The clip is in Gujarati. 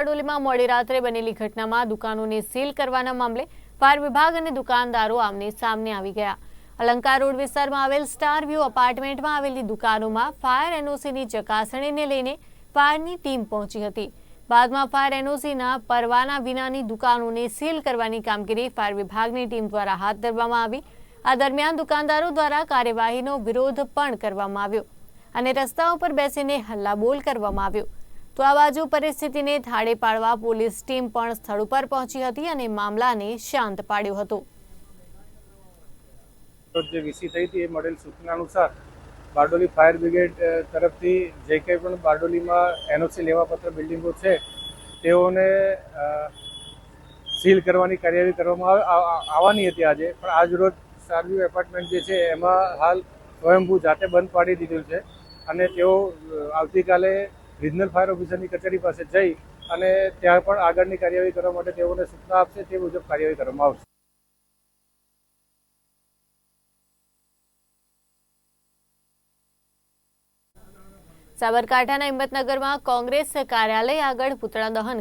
બારડોલીમાં મોડી રાત્રે બનેલી ઘટનામાં દુકાનોને સીલ કરવાના મામલે ફાયર વિભાગ અને દુકાનદારો આમને સામને આવી ગયા. અલંકાર રોડ વિસ્તારમાં આવેલ સ્ટાર વ્યૂ અપાર્ટમેન્ટમાં આવેલી દુકાનોમાં ફાયર એનઓસીની ચકાસણીને લઈને ફાયરની ટીમ પહોંચી હતી. બાદમાં ફાયર એનઓસીના પરવાના વિનાની દુકાનોને સીલ કરવાની કામગીરી ફાયર વિભાગની ટીમ દ્વારા હાથ ધરવામાં આવી. આ દરમિયાન દુકાનદારો દ્વારા કાર્યવાહીનો વિરોધ પણ કરવામાં આવ્યો અને રસ્તા ઉપર બેસીને હલ્લાબોલ કરવામાં આવ્યો. તો આ બાજુ પરિસ્થિતિને થાળે પાડવા પોલીસ ટીમ પણ સ્થળ ઉપર પહોંચી હતી અને મામલાને શાંત પાડ્યો હતો. જે વીસી થઈ હતી એ મળેલ સૂચના અનુસાર બારડોલી ફાયર બ્રિગેડ તરફથી જે કંઈ પણ બારડોલીમાં એનઓસી લેવાપત્ર બિલ્ડિંગો છે, તેઓને સીલ કરવાની કાર્યવાહી કરવામાં આવ- આવ- આવ- આવવાની હતી આજે. પણ આજ રોજ સારવ્યુ એપાર્ટમેન્ટ જે છે એમાં હાલ સ્વયંભૂ જાતે બંધ પાડી દીધું છે અને તેઓ આવતીકાલે રિજનલ ફાયર ઓફિસરની કચેરી પાસે જઈ અને ત્યાં પણ આગળની કાર્યવાહી કરવા માટે તેઓને સૂચના આપશે, તે મુજબ કાર્યવાહી કરવામાં આવશે. સાબરકાંઠાના હિંમતનગરમાં કોંગ્રેસ કાર્યાલય આગળ પૂતળા દહન